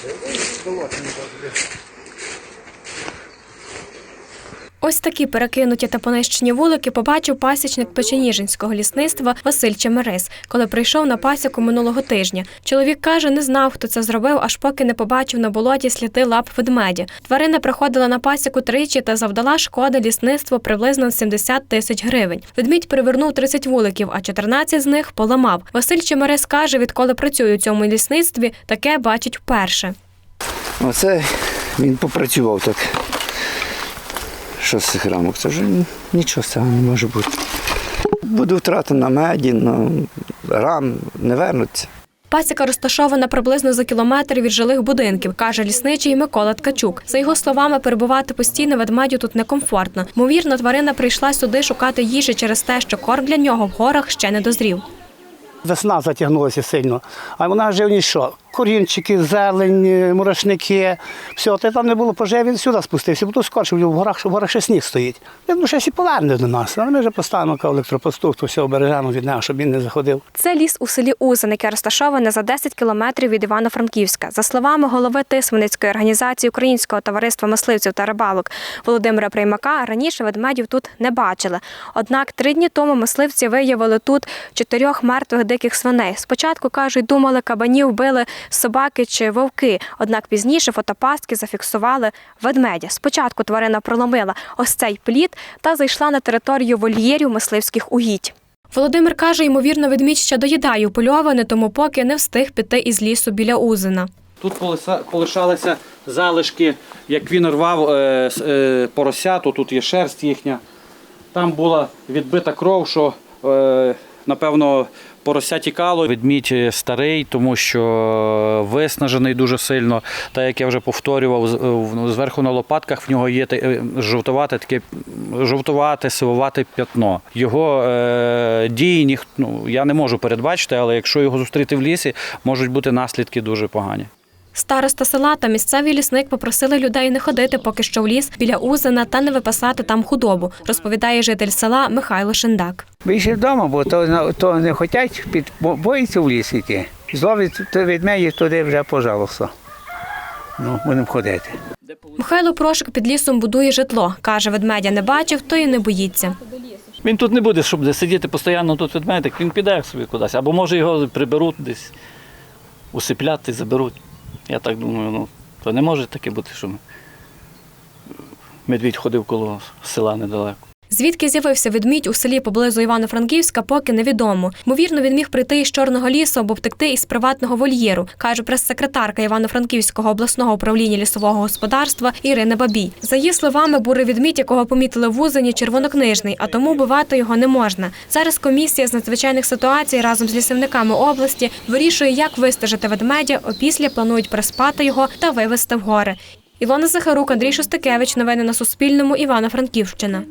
谁跟你说我听你说这？Ось такі перекинуті та понищені вулики побачив пасічник Печеніжинського лісництва Василь Чемерис, коли прийшов на пасіку минулого тижня. Чоловік каже, не знав, хто це зробив, аж поки не побачив на болоті сліди лап ведмедя. Тварина приходила на пасіку тричі та завдала шкоди лісництву приблизно 70 тисяч гривень. Ведмідь перевернув 30 вуликів, а 14 з них поламав. Василь Чемерис каже, відколи працює у цьому лісництві, таке бачить вперше. Оце він попрацював так. Що з рамок? Це вже нічого з цього не може бути. Буде втрата на меді, на рам, не вернуться. Пасіка розташована приблизно за кілометр від жилих будинків, каже лісничий Микола Ткачук. За його словами, перебувати постійно ведмедю тут некомфортно. Ймовірно, тварина прийшла сюди шукати їжі через те, що корм для нього в горах ще не дозрів. Весна затягнулася сильно, а вона живність що? Корінчики, зелень, е, мурашники, все, та там не було пожив, він сюди спустився, бо тут скорше в горах, в горах ще сніг стоїть. Я думаю, що і поверне до нас, але ми вже поставимо ка електропостух, то все обережемо від нього, щоб він не заходив. Це ліс у селі Узин, яке розташоване за 10 кілометрів від Івано-Франківська. За словами голови Тисменницької організації Українського товариства мисливців та рибалок Володимира Приймака, раніше ведмедів тут не бачили. Однак три дні тому мисливці виявили тут чотирьох мертвих диких свиней. Спочатку кажуть, думали, кабанів били собаки чи вовки. Однак пізніше фотопастки зафіксували ведмедя. Спочатку тварина проломила ось цей плід та зайшла на територію вольєрів мисливських угідь. Володимир каже, ймовірно, ведмідь ще доїдає упольоване, тому поки не встиг піти із лісу біля Узина. Тут полишалися залишки, як він рвав е, е, поросяту, тут є шерсть їхня. Там була відбита кров, що е, напевно порося тікало. Ведмідь старий, тому що виснажений дуже сильно. Та як я вже повторював, е, в- зверху на лопатках в нього є е, жовтувате таке жовтувате, сивувате п'ятно. Його е, дії ніх, ну, я не можу передбачити, але якщо його зустріти в лісі, можуть бути наслідки дуже погані. Староста села та місцевий лісник попросили людей не ходити поки що в ліс біля Узина та не випасати там худобу, розповідає житель села Михайло Шиндак. Більше вдома, бо то, то не хочуть під бо- боїться в ліс йти. Зловить від мене туди вже, пожалуйста. Ну, будемо ходити. Михайло Прошик під лісом будує житло. Каже, ведмедя не бачив, то і не боїться. Він тут не буде, щоб сидіти постійно тут ведмедик, він піде собі кудись. Або може його приберуть десь, усиплять і заберуть. Я так думаю, ну, то не може таке бути, що медвідь ходив коло села недалеко. Звідки з'явився ведмідь у селі поблизу Івано-Франківська, поки невідомо. Ймовірно, він міг прийти із чорного лісу або втекти із приватного вольєру, каже прес-секретарка Івано-Франківського обласного управління лісового господарства Ірина Бабій. За її словами, бурий ведмідь, якого помітили в Узені, червонокнижний, а тому вбивати його не можна. Зараз комісія з надзвичайних ситуацій разом з лісівниками області вирішує, як вистежити ведмедя. Опісля планують приспати його та вивезти в гори. Ілона Захарук, Андрій Шостакевич. Новини на Суспільному. Івано-Франківщина.